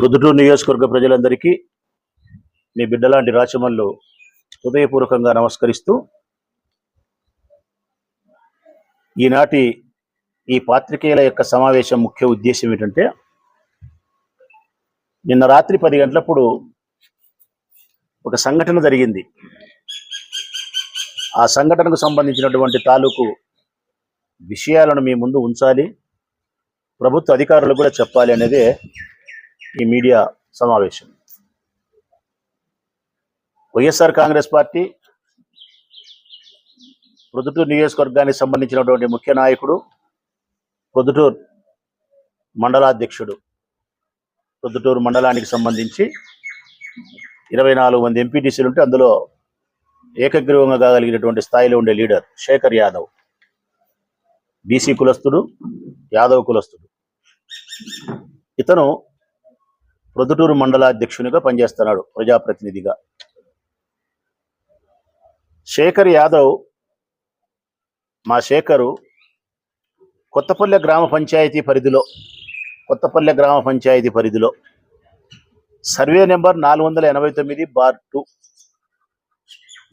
రుదుటూరు నియోజకవర్గ ప్రజలందరికీ మీ బిడ్డలాంటి రాచమల్లు హృదయపూర్వకంగా నమస్కరిస్తూ ఈనాటి ఈ పాత్రికేయుల యొక్క సమావేశం ముఖ్య ఉద్దేశం ఏంటంటే నిన్న రాత్రి పది గంటలప్పుడు ఒక సంఘటన జరిగింది. ఆ సంఘటనకు సంబంధించినటువంటి తాలూకు విషయాలను మీ ముందు ఉంచాలి ప్రభుత్వ అధికారులు కూడా చెప్పాలి అనేదే ఈ మీడియా సమావేశం. వైఎస్ఆర్ కాంగ్రెస్ పార్టీ ప్రొద్దుటూరు నియోజకవర్గానికి సంబంధించినటువంటి ముఖ్య నాయకుడు ప్రొద్దుటూరు మండలాధ్యక్షుడు ప్రొద్దుటూరు మండలానికి సంబంధించి ఇరవై నాలుగు మంది ఎంపీటీసీలు ఉంటే అందులో ఏకగ్రీవంగా కాగలిగినటువంటి స్థాయిలో ఉండే లీడర్ శేఖర్ యాదవ్. బీసీ కులస్తుడు యాదవ్ కులస్తుడు. ఇతను ప్రొద్దుటూరు మండలాధ్యక్షునిగా పనిచేస్తున్నాడు ప్రజాప్రతినిధిగా. శేఖర్ యాదవ్ మా శేఖరు కొత్తపల్లె గ్రామ పంచాయతీ పరిధిలో కొత్తపల్లె గ్రామ పంచాయతీ పరిధిలో. సర్వే నెంబర్ నాలుగు వందల ఎనభై తొమ్మిది బార్ టూ.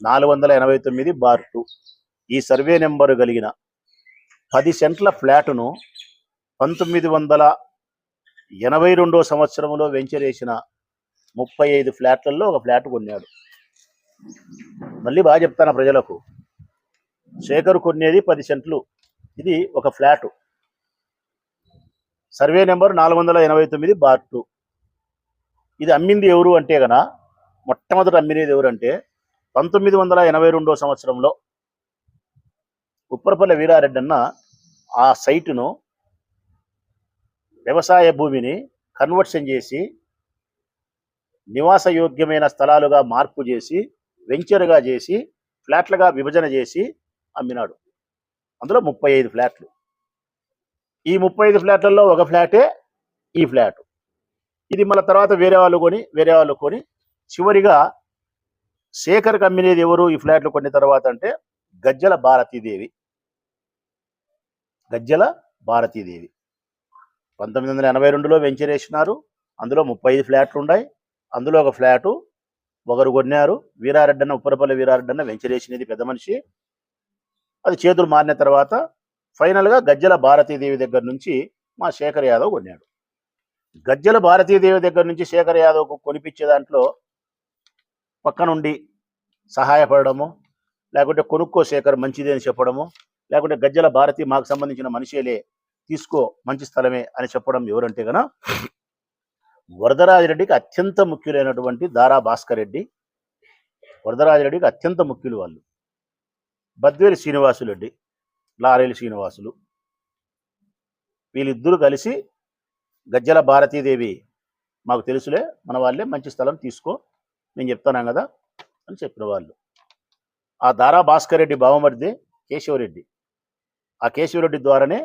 నాలుగు వందల ఎనభై తొమ్మిది బార్ టూ. ఈ సర్వే నెంబరు కలిగిన పది సెంట్ల ఫ్లాటును పంతొమ్మిది వందల ఎనభై రెండో సంవత్సరంలో వెంచర్ వేసిన ముప్పై ఐదు ఫ్లాట్లలో ఒక ఫ్లాట్ కొన్నాడు. మళ్ళీ బాగా చెప్తాను ప్రజలకు. శేఖర్ కొనేది పది సెంట్లు. ఇది ఒక ఫ్లాట్. సర్వే నెంబర్ నాలుగు వందల ఎనభై తొమ్మిది బార్ టూ. ఇది అమ్మింది ఎవరు అంటే గన మొట్టమొదట అమ్మినది ఎవరు అంటే పంతొమ్మిది వందల ఎనభై రెండో సంవత్సరంలో ఉప్పరపల్లి వీరారెడ్డి అన్న ఆ సైటును వ్యవసాయ భూమిని కన్వర్షన్ చేసి నివాసయోగ్యమైన స్థలాలుగా మార్పు చేసి వెంచర్గా చేసి ఫ్లాట్లుగా విభజన చేసి అమ్మినాడు. అందులో ముప్పై ఐదు ఫ్లాట్లు. ఈ ముప్పై ఐదు ఫ్లాట్లలో ఒక ఫ్లాటే ఈ ఫ్లాట్. ఇది మళ్ళీ తర్వాత వేరే వాళ్ళు కొని వేరే వాళ్ళు కొని చివరిగా శేఖర్ కమ్మినేది ఎవరు? ఈ ఫ్లాట్లు కొన్ని తర్వాత అంటే గజ్జల భారతీదేవి. గజ్జల భారతీదేవి. పంతొమ్మిది వందల ఎనభై రెండులో వెంచర్ వేసినారు. అందులో ముప్పై ఐదు ఫ్లాట్లు ఉన్నాయి. అందులో ఒక ఫ్లాటు ఒకరు కొన్నారు. వీరారెడ్డి అన్న ఉప్పరపల్లి వీరారెడ్డి అన్న వెంచర్ వేసినది పెద్ద మనిషి. అది చేతులు మారిన తర్వాత ఫైనల్గా గజ్జల భారతీదేవి దగ్గర నుంచి మా శేఖర్ యాదవ్ కొన్నాడు. గజ్జల భారతీదేవి దగ్గర నుంచి శేఖర్ యాదవ్కు కొనిపించే దాంట్లో పక్కనుండి సహాయపడము లేకుంటే కొనుక్కో శేఖర్ మంచిది అని చెప్పడము లేకుంటే గజ్జల భారతి మాకు సంబంధించిన మనిషేలే తీసుకో మంచి స్థలమే అని చెప్పడం ఎవరంటే గన వరదరాజరెడ్డికి అత్యంత ముఖ్యులైనటువంటి దారా భాస్కర్ రెడ్డి. వరదరాజరెడ్డికి అత్యంత ముఖ్యులు వాళ్ళు. బద్వేలి శ్రీనివాసులు రెడ్డి లారేలి శ్రీనివాసులు. వీళ్ళిద్దరూ కలిసి గజ్జల భారతీదేవి మాకు తెలుసులే మన వాళ్ళే మంచి స్థలం తీసుకో నేను చెప్తాను కదా అని చెప్పిన వాళ్ళు. ఆ దారా భాస్కర్ రెడ్డి బావమరిది కేశవరెడ్డి. ఆ కేశవరెడ్డి ద్వారానే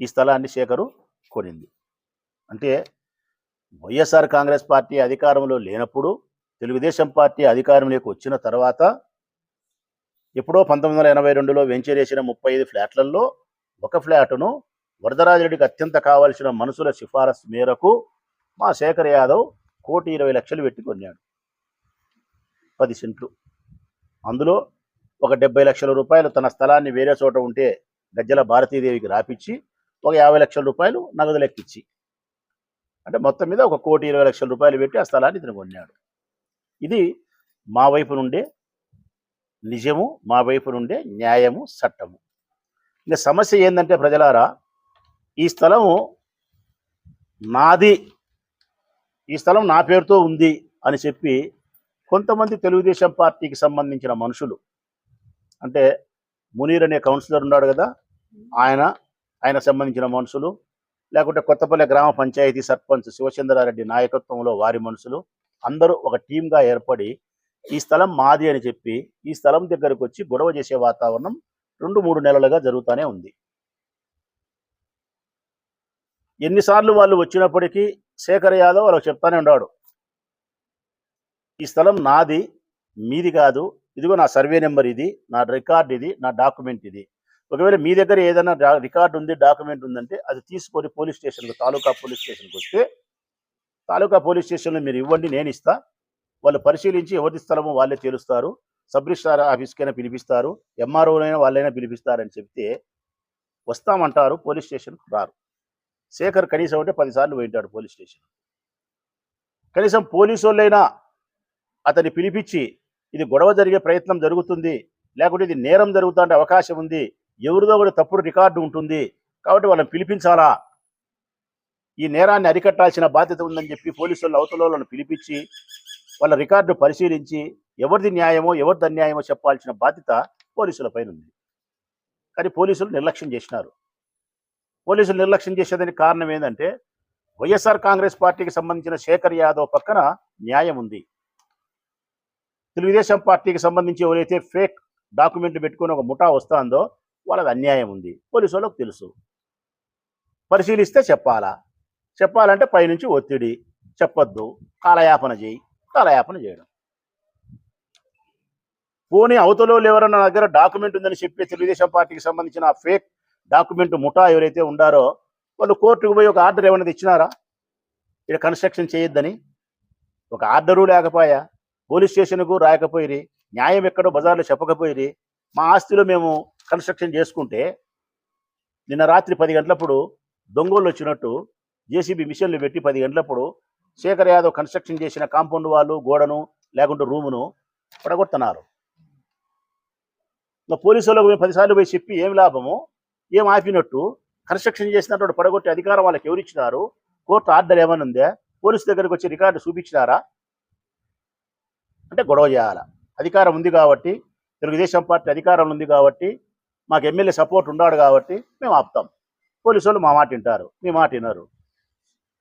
ఈ స్థలాన్ని శేఖరు కొనింది. అంటే వైఎస్ఆర్ కాంగ్రెస్ పార్టీ అధికారంలో లేనప్పుడు తెలుగుదేశం పార్టీ అధికారంలోకి వచ్చిన తర్వాత ఎప్పుడో పంతొమ్మిది వందల ఎనభై రెండులో వెంచరేసిన ముప్పై ఐదు ఫ్లాట్లలో ఒక ఫ్లాటును వరదరాజరెడ్డికి అత్యంత కావాల్సిన మనసుల సిఫారసు మేరకు మా శేఖర్ యాదవ్ కోటి ఇరవై లక్షలు పెట్టి కొన్నాడు. పది సెంట్లు. అందులో ఒక డెబ్బై లక్షల రూపాయలు తన స్థలాన్ని వేరే చోట ఉంటే గజ్జల భారతీదేవికి రాపిచ్చి ఒక యాభై లక్షల రూపాయలు నగదు లెక్కిచ్చి అంటే మొత్తం మీద ఒక కోటి ఇరవై లక్షల రూపాయలు పెట్టి ఆ స్థలాన్ని ఇతను కొన్నాడు. ఇది మా వైపు నుండే నిజము మా వైపు నుండే న్యాయము చట్టము. ఇంకా సమస్య ఏంటంటే ప్రజలారా ఈ స్థలము నాది ఈ స్థలం నా పేరుతో ఉంది అని చెప్పి కొంతమంది తెలుగుదేశం పార్టీకి సంబంధించిన మనుషులు అంటే మునీర్ అనే కౌన్సిలర్ ఉన్నాడు కదా ఆయన ఆయన సంబంధించిన మనుషులు లేకుంటే కొత్తపల్లి గ్రామ పంచాయతీ సర్పంచ్ శివచంద్రారెడ్డి నాయకత్వంలో వారి మనుషులు అందరూ ఒక టీంగా ఏర్పడి ఈ స్థలం మాది అని చెప్పి ఈ స్థలం దగ్గరకు వచ్చి గొడవ చేసే వాతావరణం రెండు మూడు నెలలుగా జరుగుతూనే ఉంది. ఎన్నిసార్లు వాళ్ళు వచ్చినప్పటికీ శేఖర్ యాదవ్ వాళ్ళకి చెప్తానే ఉన్నాడు. ఈ స్థలం నాది మీది కాదు ఇదిగో నా సర్వే నెంబర్ ఇది నా రికార్డ్ ఇది నా డాక్యుమెంట్ ఇది. ఒకవేళ మీ దగ్గర ఏదైనా రికార్డు ఉంది డాక్యుమెంట్ ఉందంటే అది తీసుకొని పోలీస్ స్టేషన్కి తాలూకా పోలీస్ స్టేషన్కి వస్తే తాలూకా పోలీస్ స్టేషన్లో మీరు ఇవ్వండి నేను ఇస్తా. వాళ్ళు పరిశీలించి ఎవరి స్థలమో వాళ్ళే తెలుస్తారు. Sub registrar ఆఫీస్కైనా పిలిపిస్తారు. ఎంఆర్ఓనైనా వాళ్ళైనా పిలిపిస్తారని చెప్తే వస్తామంటారు పోలీస్ స్టేషన్కు రారు. శేఖర్ కనీసం అంటే పదిసార్లు పోయింటాడు పోలీస్ స్టేషన్. కనీసం పోలీసు వాళ్ళైనా అతన్ని పిలిపించి ఇది గొడవ జరిగే ప్రయత్నం జరుగుతుంది లేకుంటే ఇది నేరం జరుగుతుంటే అవకాశం ఉంది ఎవరిదో కూడా తప్పుడు రికార్డు ఉంటుంది. కాబట్టి వాళ్ళని పిలిపించాలా? ఈ నేరాన్ని అరికట్టాల్సిన బాధ్యత ఉందని చెప్పి పోలీసులు అవతల వాళ్ళని పిలిపించి వాళ్ళ రికార్డు పరిశీలించి ఎవరిది న్యాయమో ఎవరిది అన్యాయమో చెప్పాల్సిన బాధ్యత పోలీసులపైన ఉంది కానీ పోలీసులు నిర్లక్ష్యం చేసినారు. పోలీసులు నిర్లక్ష్యం చేసేదానికి కారణం ఏంటంటే వైఎస్ఆర్ కాంగ్రెస్ పార్టీకి సంబంధించిన శేఖర్ యాదవ్ పక్కన న్యాయం ఉంది. తెలుగుదేశం పార్టీకి సంబంధించి ఎవరైతే ఫేక్ డాక్యుమెంట్లు పెట్టుకొని ఒక ముఠా వస్తుందో వాళ్ళకి అన్యాయం ఉంది. పోలీసు వాళ్ళకు తెలుసు. పరిశీలిస్తే చెప్పాలా? చెప్పాలంటే పైనుంచి ఒత్తిడి చెప్పొద్దు. కాలయాపన చేయి. కాలయాపన చేయడం. పోనీ అవతలో ఎవరన్నా దగ్గర డాక్యుమెంట్ ఉందని చెప్పి తెలుగుదేశం పార్టీకి సంబంధించిన ఫేక్ డాక్యుమెంట్ ముఠా ఎవరైతే ఉండారో వాళ్ళు కోర్టుకు పోయి ఒక ఆర్డర్ ఏమైనా ఇచ్చినారా ఇక్కడ కన్స్ట్రక్షన్ చేయొద్దని? ఒక ఆర్డరు లేకపోయా? పోలీస్ స్టేషన్కు రాయకపోయిరి న్యాయం ఎక్కడో బజార్లో చెప్పకపోయిరి. మా ఆస్తిలో మేము కన్స్ట్రక్షన్ చేసుకుంటే నిన్న రాత్రి పది గంటలప్పుడు దొంగోళ్ళు వచ్చినట్టు జేసీబీ మిషన్లు పెట్టి పది గంటలప్పుడు శేఖర్ యాదవ్ కన్స్ట్రక్షన్ చేసిన కాంపౌండ్ వాళ్ళు గోడను లేకుంటే రూమును పడగొడుతున్నారు ఇంకా పోలీసు వాళ్ళకు మేము పదిసార్లు పోయి చెప్పి ఏం లాభము ఏం ఆపినట్టు కన్స్ట్రక్షన్ చేసినటువంటి పడగొట్టే అధికారం వాళ్ళకి ఎవరిచ్చినారు కోర్టు ఆర్డర్ ఏమైనా ఉందా పోలీసు దగ్గరికి వచ్చి రికార్డు చూపించినారా? అంటే గొడవ చేయాలా. అధికారం ఉంది కాబట్టి తెలుగుదేశం పార్టీ అధికారం ఉంది కాబట్టి మాకు ఎమ్మెల్యే సపోర్ట్ ఉన్నాడు కాబట్టి మేము ఆపుతాం. పోలీసు వాళ్ళు మా మాట వింటారు. మీ మాట వినరు.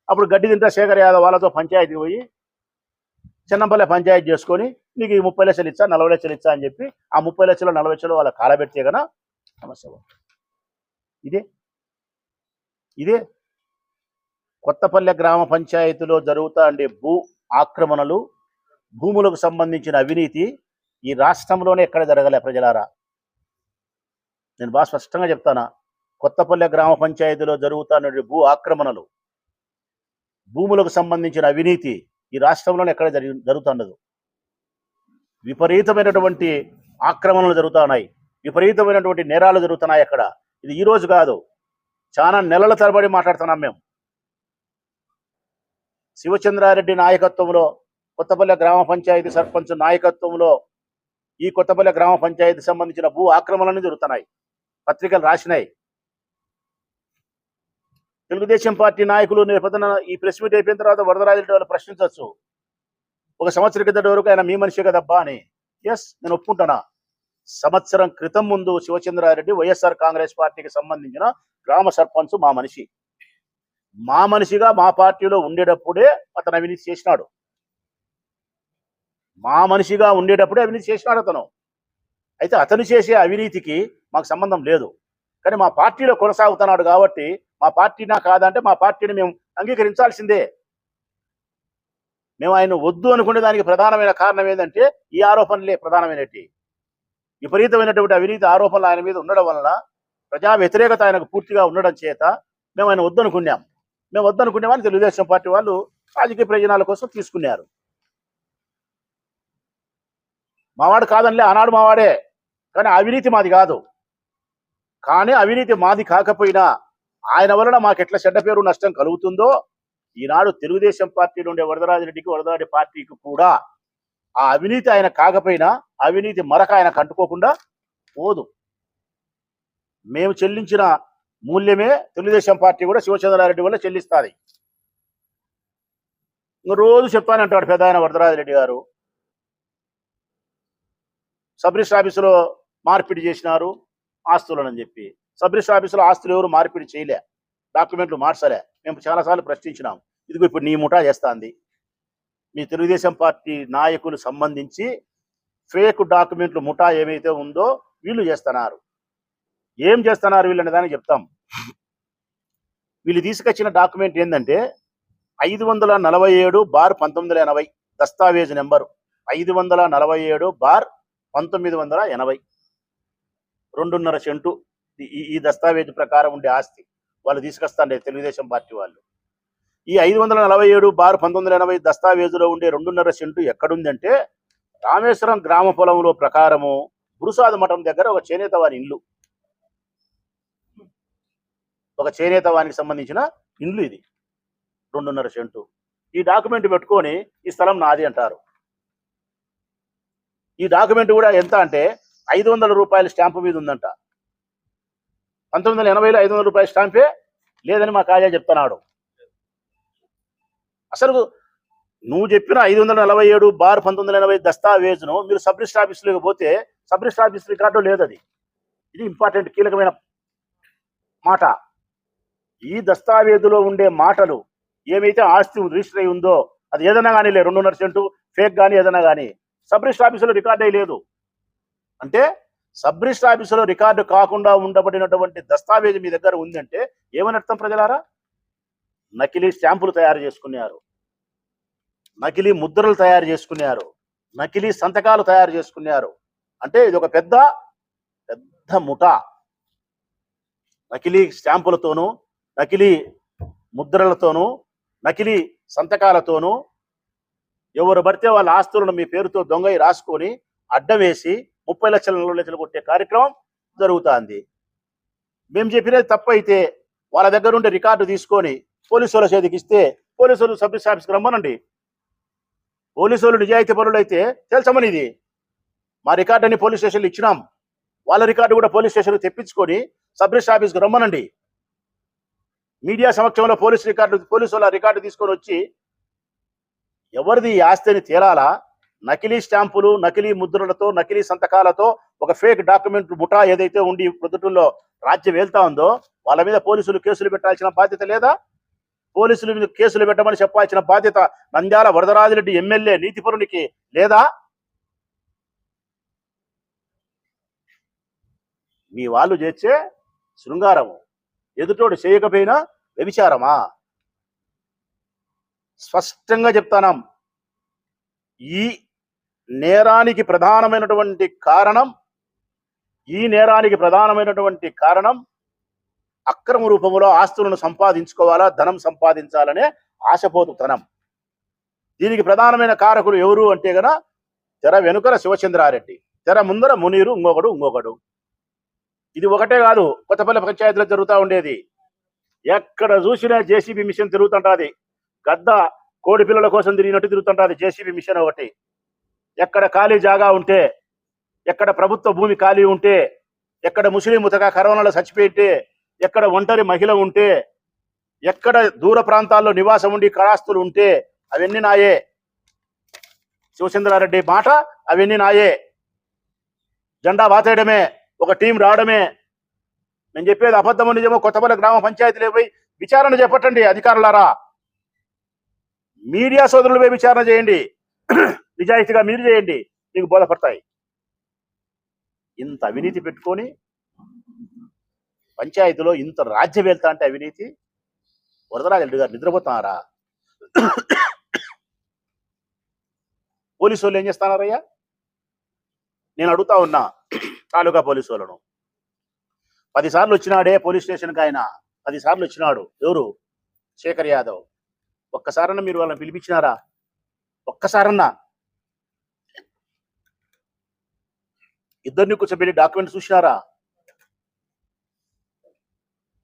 అప్పుడు గడ్డి తింటా శేఖర్ యాదవ్ వాళ్ళతో పంచాయతీకి పోయి చిన్నపల్లె పంచాయతీ చేసుకొని నీకు ఈ ముప్పై లక్షలు ఇచ్చా నలభై లక్షలు ఇచ్చా అని చెప్పి ఆ ముప్పై లక్షలు నలభై లక్షలు వాళ్ళ కాలబెడితే కదా సమస్య ఇదే. ఇదే. కొత్తపల్లె గ్రామ పంచాయతీలో జరుగుతా ఉండే భూ ఆక్రమణలు భూములకు సంబంధించిన అవినీతి ఈ రాష్ట్రంలోనే ఎక్కడ జరగలే ప్రజలారా? నేను బాగా స్పష్టంగా చెప్తానా? కొత్తపల్లె గ్రామ పంచాయతీలో జరుగుతున్న భూ ఆక్రమణలు భూములకు సంబంధించిన అవినీతి ఈ రాష్ట్రంలోనే ఎక్కడ జరిగి జరుగుతుండదు విపరీతమైనటువంటి ఆక్రమణలు జరుగుతున్నాయి. విపరీతమైనటువంటి నేరాలు జరుగుతున్నాయి అక్కడ. ఇది ఈ రోజు కాదు. చాలా నెలల తరబడి మాట్లాడుతున్నాం మేము. శివచంద్రారెడ్డి నాయకత్వంలో కొత్తపల్లె గ్రామ పంచాయతీ సర్పంచ్ నాయకత్వంలో ఈ కొత్తపల్లె గ్రామ పంచాయతీ సంబంధించిన భూ ఆక్రమణలు జరుగుతున్నాయి. పత్రికలు రాసినాయి. తెలుగుదేశం పార్టీ నాయకులు రేపు పొద్దున ఈ ప్రెస్ మీట్ అయిపోయిన తర్వాత వరదరాజు వాళ్ళు ప్రశ్నించవచ్చు. ఒక సంవత్సరం క్రితం వరకు ఆయన మీ మనిషి కదబ్బా అని. ఎస్ నేను ఒప్పుకుంటానా? సంవత్సరం క్రితం ముందు శివచంద్రారెడ్డి వైఎస్ఆర్ కాంగ్రెస్ పార్టీకి సంబంధించిన గ్రామ సర్పంచ్ మా మనిషి. మా మనిషిగా మా పార్టీలో ఉండేటప్పుడే అతను అవినీతి చేసినాడు. మా మనిషిగా ఉండేటప్పుడే అవినీతి చేసినాడు అతను. అయితే అతను చేసే అవినీతికి మాకు సంబంధం లేదు. కానీ మా పార్టీలో కొనసాగుతున్నాడు కాబట్టి మా పార్టీనా కాదంటే మా పార్టీని మేము అంగీకరించాల్సిందే. మేము ఆయన వద్దు అనుకునే దానికి ప్రధానమైన కారణం ఏంటంటే ఈ ఆరోపణలే ప్రధానమైనటి. విపరీతమైనటువంటి అవినీతి ఆరోపణలు ఆయన మీద ఉండడం వలన ప్రజా వ్యతిరేకత ఆయనకు పూర్తిగా ఉండడం చేత మేము ఆయన వద్దనుకున్నాం. మేము వద్దనుకునేవాడిని తెలుగుదేశం పార్టీ వాళ్ళు రాజకీయ ప్రయోజనాల కోసం తీసుకున్నారు. మావాడు కాదనిలే ఆనాడు మావాడే. కానీ అవినీతి మాది కాదు. కానీ అవినీతి మాది కాకపోయినా ఆయన వలన మాకు ఎట్లా చెడ్డ పేరు నష్టం కలుగుతుందో ఈనాడు తెలుగుదేశం పార్టీ నుండి వరదరాజరెడ్డికి వరదరాజు పార్టీకి కూడా ఆ అవినీతి ఆయన కాకపోయినా అవినీతి మరక ఆయన కంటుకోకుండా పోదు. మేము చెల్లించిన మూల్యమే తెలుగుదేశం పార్టీ కూడా శివచంద్రారెడ్డి వల్ల చెల్లిస్తుంది. ఇంక రోజు చెప్తానంటాడు పెద్ద ఆయన వరదరాజరెడ్డి గారు. సబ్ రిజిస్టర్ ఆఫీసులో మార్పిడి చేసినారు. ఆస్తులను చెప్పి. సబ్ రిజిస్టర్ ఆఫీసులో ఆస్తులు ఎవరు మార్పిడి చేయలే. డాక్యుమెంట్లు మార్చలే. మేము చాలాసార్లు ప్రశ్నించినాం. ఇదిగో ఇప్పుడు నీ ముఠా చేస్తాంది. మీ తెలుగుదేశం పార్టీ నాయకులు సంబంధించి ఫేక్ డాక్యుమెంట్లు ముఠా ఏమైతే ఉందో వీళ్ళు చేస్తున్నారు. ఏం చేస్తున్నారు వీళ్ళని దాన్ని చెప్తాం. వీళ్ళు తీసుకొచ్చిన డాక్యుమెంట్ ఏంటంటే ఐదు వందల నలభై ఏడు బార్ పంతొమ్మిది వందల ఎనభై దస్తావేజ్ నెంబరు. ఐదు వందల నలభై ఏడు బార్ పంతొమ్మిది వందల ఎనభై. రెండున్నర సెంటు ఈ- ఈ దస్తావేజ్ ప్రకారం ఉండే ఆస్తి వాళ్ళు తీసుకొస్తాండే తెలుగుదేశం పార్టీ వాళ్ళు. ఈ ఐదు వందల నలభై ఏడు బార్ పంతొమ్మిది వందల ఎనభై దస్తావేజులో ఉండే రెండున్నర సెంటు ఎక్కడుందంటే రామేశ్వరం గ్రామ పొలంలో ప్రకారము గురుసాద మఠం దగ్గర ఒక చేనేత వారి ఇల్లు ఒక చేనేత వారికి సంబంధించిన ఇల్లు ఇది. రెండున్నర సెంటు. ఈ డాక్యుమెంట్ పెట్టుకొని ఈ స్థలం నాది అంటారు. ఈ డాక్యుమెంట్ కూడా ఎంత అంటే ఐదు వందల రూపాయల స్టాంపు మీద ఉందంట. పంతొమ్మిది వందల ఎనభైలో ఐదు వందల రూపాయల స్టాంపే లేదని మా కాజా చెప్తున్నాడు. అసలు నువ్వు చెప్పిన ఐదు వందల నలభై ఏడు బార్ పంతొమ్మిది వందల ఎనభై దస్తావేజ్ను మీరు సబ్ రిజిస్టర్ ఆఫీసులోకి పోతే సబ్ రిజిస్టర్ ఆఫీస్ రికార్డు లేదు అది ఇది ఇంపార్టెంట్ కీలకమైన మాట. ఈ దస్తావేజులో ఉండే మాటలు ఏమైతే ఆస్తి రిజిస్టర్ అయి ఉందో అది ఏదైనా కానీ లేదు రెండున్నర సెంటు ఫేక్ కానీ ఏదైనా కానీ. సబ్ రిజిస్టర్ ఆఫీసులో రికార్డ్ అయ్యి లేదు. అంటే సబ్ రిజిస్టర్ ఆఫీసులో రికార్డు కాకుండా ఉండబడినటువంటి దస్తావేజు మీ దగ్గర ఉందంటే ఏమని అర్థం ప్రజలారా? నకిలీ స్టాంపులు తయారు చేసుకున్నారు. నకిలీ ముద్రలు తయారు చేసుకున్నారు. నకిలీ సంతకాలు తయారు చేసుకున్నారు. అంటే ఇది ఒక పెద్ద పెద్ద ముఠా. నకిలీ స్టాంపులతోనూ నకిలీ ముద్రలతోనూ నకిలీ సంతకాలతోనూ ఎవరు పడితే వాళ్ళ ఆస్తులను మీ పేరుతో దొంగయి రాసుకొని అడ్డం వేసి ముప్పై లక్షల నలభై లక్షలు కొట్టే కార్యక్రమం జరుగుతుంది. మేము చెప్పినది తప్పైతే వాళ్ళ దగ్గర ఉండే రికార్డు తీసుకొని పోలీసు వాళ్ళ చేతికి ఇస్తే పోలీసు వాళ్ళు సబ్ ఆఫీస్కి రమ్మనండి. పోలీసు వాళ్ళు నిజాయితీ పరులు అయితే తెలుసమని ఇది. మా రికార్డు అని పోలీస్ స్టేషన్లో ఇచ్చినాం. వాళ్ళ రికార్డు కూడా పోలీస్ స్టేషన్కి తెప్పించుకొని సబ్ రిజిస్టర్ ఆఫీస్కి రమ్మనండి. మీడియా సమక్షంలో పోలీస్ రికార్డు పోలీసు వాళ్ళ రికార్డు తీసుకొని వచ్చి ఎవరిది ఈ తీరాలా నకిలీ స్టాంపులు నకిలీ ముద్రలతో నకిలీ సంతకాలతో ఒక ఫేక్ డాక్యుమెంట్ ముఠా ఏదైతే ఉండి ప్రొద్దుటూరులో రాజ్యం వెళ్తా ఉందో వాళ్ళ మీద పోలీసులు కేసులు పెట్టాల్సిన బాధ్యత లేదా? పోలీసుల మీద కేసులు పెట్టమని చెప్పాల్సిన బాధ్యత నంద్యాల వరదరాజిరెడ్డి ఎమ్మెల్యే నీతిపరునికి లేదా? మీ వాళ్ళు చేసే శృంగారము. ఎదుటోడు చేయకపోయినా వ్యభిచారమా? స్పష్టంగా చెప్తానాం. ఈ నేరానికి ప్రధానమైనటువంటి కారణం ఈ నేరానికి ప్రధానమైనటువంటి కారణం అక్రమ రూపంలో ఆస్తులను సంపాదించుకోవాలా ధనం సంపాదించాలనే ఆశపోతుతనం. దీనికి ప్రధానమైన కారకులు ఎవరు అంటే గన తెర వెనుకల శివచంద్రారెడ్డి తెర ముందర మునీరు ఇంకొకడు ఇంకొకడు. ఇది ఒకటే కాదు కొత్తపల్లి పంచాయతీలో జరుగుతూ ఉండేది. ఎక్కడ చూసినా జేసీబీ మిషన్ తిరుగుతుంటాది. గద్ద కోడి పిల్లల కోసం తిరిగినట్టు తిరుగుతుంటుంది జేసీబీ మిషన్ ఒకటి. ఎక్కడ ఖాళీ జాగా ఉంటే ఎక్కడ ప్రభుత్వ భూమి ఖాళీ ఉంటే ఎక్కడ ముస్లిం ఉతగా కరోనాలో చచ్చిపోయింటే ఎక్కడ ఒంటరి మహిళ ఉంటే ఎక్కడ దూర ప్రాంతాల్లో నివాసం ఉండి కళాస్తులు ఉంటే అవన్నీ నాయే. శివచంద్రారెడ్డి మాట అవన్నీ నాయే. జెండా బాతేయడమే ఒక టీం రావడమే. నేను చెప్పేది అబద్ధము నిజమో కొత్తపల్లి గ్రామ పంచాయతీలో పోయి విచారణ చేపట్టండి అధికారులారా. మీడియా సోదరులు విచారణ చేయండి. నిజాయితీగా మీరు చేయండి మీకు బోధపడతాయి. ఇంత అవినీతి పెట్టుకొని పంచాయతీలో ఇంత రాజ్యం వెళ్తా అంటే అవినీతి? వరదరాజరెడ్డి గారు నిద్రపోతున్నారా? పోలీసు వాళ్ళు ఏం చేస్తున్నారయ్యా? నేను అడుగుతా ఉన్నా తాలూకా పోలీసు వాళ్ళను పదిసార్లు వచ్చినాడే పోలీస్ స్టేషన్కి ఆయన. పదిసార్లు వచ్చినాడు. ఎవరు? శేఖర్ యాదవ్. ఒక్కసారన్నా మీరు వాళ్ళని పిలిపించినారా? ఒక్కసారన్నా. ఇద్దరిని కూర్చోబెట్టి డాక్యుమెంట్ చూసినారా?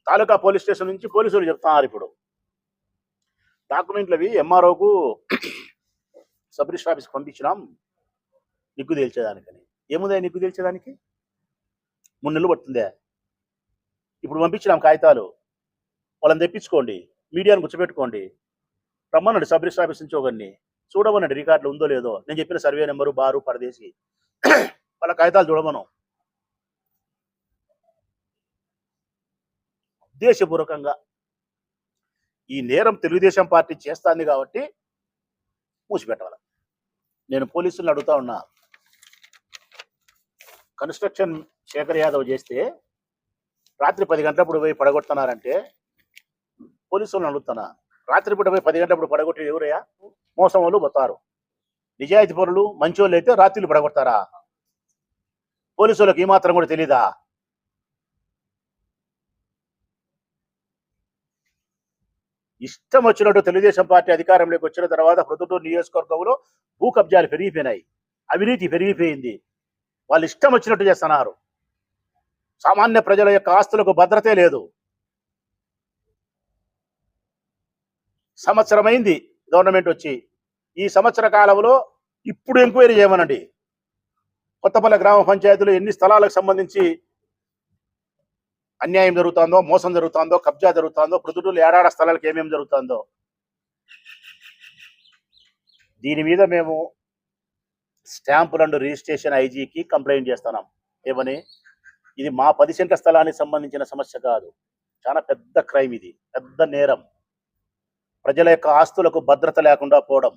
తాలూకా పోలీస్ స్టేషన్ నుంచి పోలీసులు చెప్తున్నారు ఇప్పుడు. డాక్యుమెంట్లు అవి ఎంఆర్ఓకు సబ్ రిజిస్టర్ ఆఫీస్కి పంపించినాం. నిగ్గు తేల్చేదానికని. ఏముందా నిగ్గు తేల్చేదానికి? మూడు నెలలు పడుతుందే ఇప్పుడు పంపించినాం కాగితాలు. వాళ్ళని తెప్పించుకోండి. మీడియాను కూర్చోబెట్టుకోండి రమ్మన్నాడు సబ్ రిజిస్టర్ ఆఫీస్ నుంచి ఒకరిని. చూడమన్నాడు రికార్డులు ఉందో లేదో. నేను చెప్పిన సర్వే నెంబరు బారు పరదేశి. వాళ్ళ కాగితాలు చూడమనం. ఉద్దేశపూర్వకంగా ఈ నేరం తెలుగుదేశం పార్టీ చేస్తాంది కాబట్టి మూసిపెట్టాలి నేను పోలీసులను అడుగుతా ఉన్నా కన్స్ట్రక్షన్ శేఖర్ యాదవ్ చేస్తే రాత్రి పది గంటలప్పుడు పోయి పడగొడుతున్నారంటే పోలీసులను అడుగుతున్నా రాత్రి పూట పోయి పది గంటలప్పుడు పడగొట్టి ఎవరయ్యా? మోసం వాళ్ళు పోతారు నిజాయితీ పనులు మంచోళ్ళు అయితే రాత్రులు పడగొడతారా? పోలీసులకు ఏమాత్రం ఈ మాత్రం కూడా తెలీదా? ఇష్టం వచ్చినట్టు తెలుగుదేశం పార్టీ అధికారంలోకి వచ్చిన తర్వాత ప్రొద్దుటూరు నియోజకవర్గంలో భూ కబ్జాలు పెరిగిపోయినాయి. అవినీతి పెరిగిపోయింది. వాళ్ళు ఇష్టం వచ్చినట్టు చేస్తున్నారు. సామాన్య ప్రజల యొక్క ఆస్తులకు భద్రతే లేదు. సంవత్సరమైంది గవర్నమెంట్ వచ్చి. ఈ సంవత్సర కాలంలో ఇప్పుడు ఎంక్వైరీ చేయమనండి. కొత్తపల్లి గ్రామ పంచాయతీలో ఎన్ని స్థలాలకు సంబంధించి అన్యాయం జరుగుతుందో మోసం జరుగుతుందో కబ్జా జరుగుతుందో ప్రొద్దుటూరు ఏడాడ స్థలాలకు ఏమేమి జరుగుతుందో. దీని మీద మేము స్టాంపులు అండ్ రిజిస్ట్రేషన్ ఐజీకి కంప్లైంట్ చేస్తున్నాం. ఏమని? ఇది మా పది సెంట్ల స్థలానికి సంబంధించిన సమస్య కాదు. చాలా పెద్ద క్రైమ్ ఇది. పెద్ద నేరం. ప్రజల యొక్క ఆస్తులకు భద్రత లేకుండా పోవడం.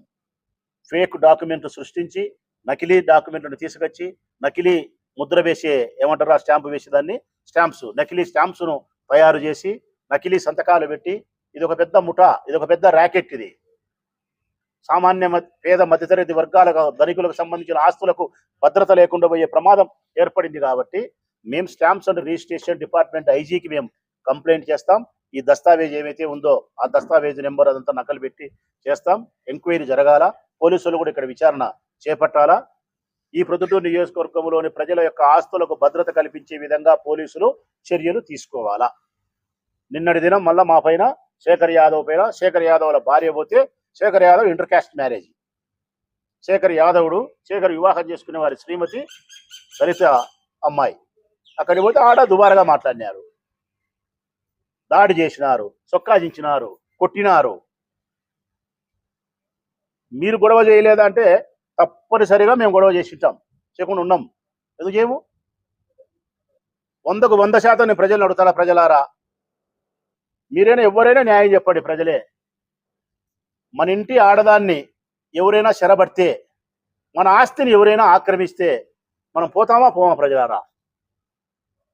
ఫేక్ డాక్యుమెంట్లు సృష్టించి నకిలీ డాక్యుమెంట్ను తీసుకొచ్చి నకిలీ ముద్ర వేసే ఏమంటారు ఆ స్టాంపు వేసేదాన్ని? స్టాంప్స్. నకిలీ స్టాంప్స్ను తయారు చేసి నకిలీ సంతకాలు పెట్టి ఇది ఒక పెద్ద ముఠా ఇది ఒక పెద్ద ర్యాకెట్ ఇది. సామాన్య మ- పేద మధ్యతరగతి వర్గాలకు ధనికులకు సంబంధించిన ఆస్తులకు భద్రత లేకుండా పోయే ప్రమాదం ఏర్పడింది కాబట్టి మేము స్టాంప్స్ అండ్ రిజిస్ట్రేషన్ డిపార్ట్మెంట్ ఐజీకి మేము కంప్లైంట్ చేస్తాం. ఈ దస్తావేజ్ ఏమైతే ఉందో ఆ దస్తావేజ్ నెంబర్ అదంతా నకలు పెట్టి చేస్తాం. ఎంక్వైరీ జరగాల. పోలీసులు కూడా ఇక్కడ విచారణ చేపట్టాలా? ఈ ప్రొద్దుటూరు నియోజకవర్గంలోని ప్రజల యొక్క ఆస్తులకు భద్రత కల్పించే విధంగా పోలీసులు చర్యలు తీసుకోవాలా? నిన్నటి దినం మళ్ళా మా పైన శేఖర్ యాదవ్ పైన శేఖర్ యాదవ్ల భార్య పోతే శేఖర్ యాదవ్ ఇంటర్కాస్ట్ మ్యారేజ్. శేఖర్ యాదవుడు శేఖర్ వివాహం చేసుకునే వారి శ్రీమతి దళిత అమ్మాయి. అక్కడికి పోతే ఆడ దుబారగా మాట్లాడినారు. దాడి చేసినారు సొక్కాజించినారు కొట్టినారు. మీరు గొడవ చేయలేదంటే తప్పనిసరిగా మేము గొడవ చేసి ఉంటాం. చేయకుండా ఉన్నాం. ఎందుకు చేయము? వందకు వంద శాతం నేను ప్రజలను అడుగుతారా ప్రజలారా? మీరైనా ఎవరైనా న్యాయం చెప్పండి ప్రజలే. మన ఇంటి ఆడదాన్ని ఎవరైనా శరబడితే మన ఆస్తిని ఎవరైనా ఆక్రమిస్తే మనం పోతామా పోమా ప్రజలారా?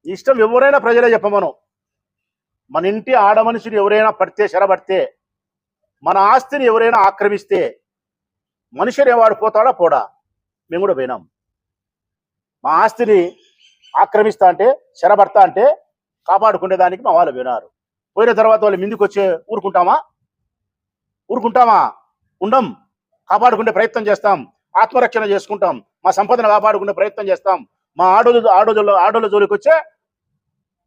ఇష్టం ఎవరైనా ప్రజలే చెప్పమను. మన ఇంటి ఆడ మనుషుని ఎవరైనా పడితే శరబడితే మన ఆస్తిని ఎవరైనా ఆక్రమిస్తే మనిషి వాడు పోతాడా? పోడా? మేము కూడా పోయినాం. మా ఆస్తిని ఆక్రమిస్తా అంటే చెరబడతా అంటే కాపాడుకునే దానికి మా వాళ్ళు పోయినారు. పోయిన తర్వాత వాళ్ళు ముందుకు వచ్చే ఊరుకుంటామా? ఊరుకుంటామా? ఉండం. కాపాడుకునే ప్రయత్నం చేస్తాం. ఆత్మరక్షణ చేసుకుంటాం. మా సంపదను కాపాడుకునే ప్రయత్నం చేస్తాం. మా ఆడోళ్ళు ఆడోళ్ళు ఆడోళ్ళ జోలికి వచ్చే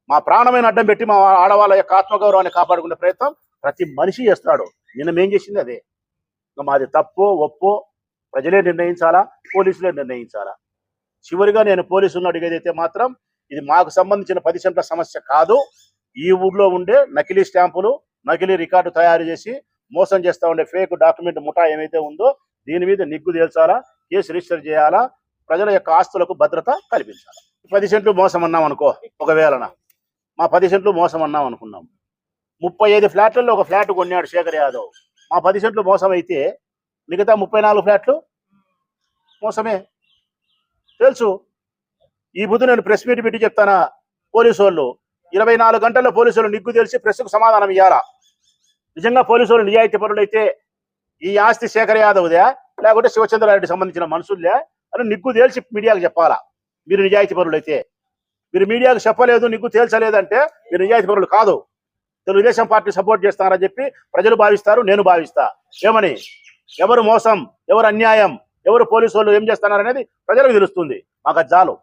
మా ప్రాణమైన అడ్డం పెట్టి మా ఆడవాళ్ళ యొక్క ఆత్మగౌరవాన్ని కాపాడుకునే ప్రయత్నం ప్రతి మనిషి చేస్తాడు. నిన్న మేం చేసింది అదే. మాది తప్పో ఒప్పో ప్రజలే నిర్ణయించాలా పోలీసులే నిర్ణయించాలా? చివరిగా నేను పోలీసులను అడిగేదైతే మాత్రం ఇది మాకు సంబంధించిన పది సెంట్ల సమస్య కాదు. ఈ ఊర్లో ఉండే నకిలీ స్టాంపులు నకిలీ రికార్డు తయారు చేసి మోసం చేస్తా ఉండే ఫేక్ డాక్యుమెంట్ ముఠా ఏమైతే ఉందో దీని మీద నిగ్గు తేల్చాలా కేసు రిజిస్టర్ చేయాలా ప్రజల యొక్క ఆస్తులకు భద్రత కల్పించాలి? పది సెంట్లు మోసం అన్నాం అనుకో ఒకవేళన మా పది సెంట్లు మోసం అన్నాం అనుకున్నాం. ముప్పై ఐదు ఫ్లాట్లలో ఒక ఫ్లాట్ కొన్నాడు శేఖర్ యాదవ్. మా పది సెంట్లు మోసం అయితే మిగతా ముప్పై నాలుగు ఫ్లాట్లు మోసమే. తెలుసు. ఈ బుద్ధు నేను ప్రెస్ మీట్ పెట్టి చెప్తానా? పోలీసు వాళ్ళు ఇరవై నాలుగు గంటల్లో పోలీసు వాళ్ళు నిగ్గు తెలిసి ప్రెస్కు సమాధానం ఇవ్వాలా నిజంగా పోలీసు వాళ్ళు నిజాయితీ పరులైతే ఈ ఆస్తి శేఖర్ యాదవ్దే లేకుంటే శివచంద్రారెడ్డి సంబంధించిన మనుషులే అని నిగ్గు తేల్చి మీడియాకు చెప్పాలా? మీరు నిజాయితీ పరులైతే మీరు మీడియాకు చెప్పలేదు నిగ్గు తేల్చలేదంటే మీరు నిజాయితీ పరులు కాదు. తెలుగుదేశం పార్టీ సపోర్ట్ చేస్తారని చెప్పి ప్రజలు భావిస్తారు నేను భావిస్తా. ఏమని? ఎవరు మోసం? ఎవరు అన్యాయం? ఎవరు పోలీసు వాళ్ళు ఏం చేస్తున్నారు అనేది ప్రజలకు తెలుస్తుంది. మాకు జాలు చాలు.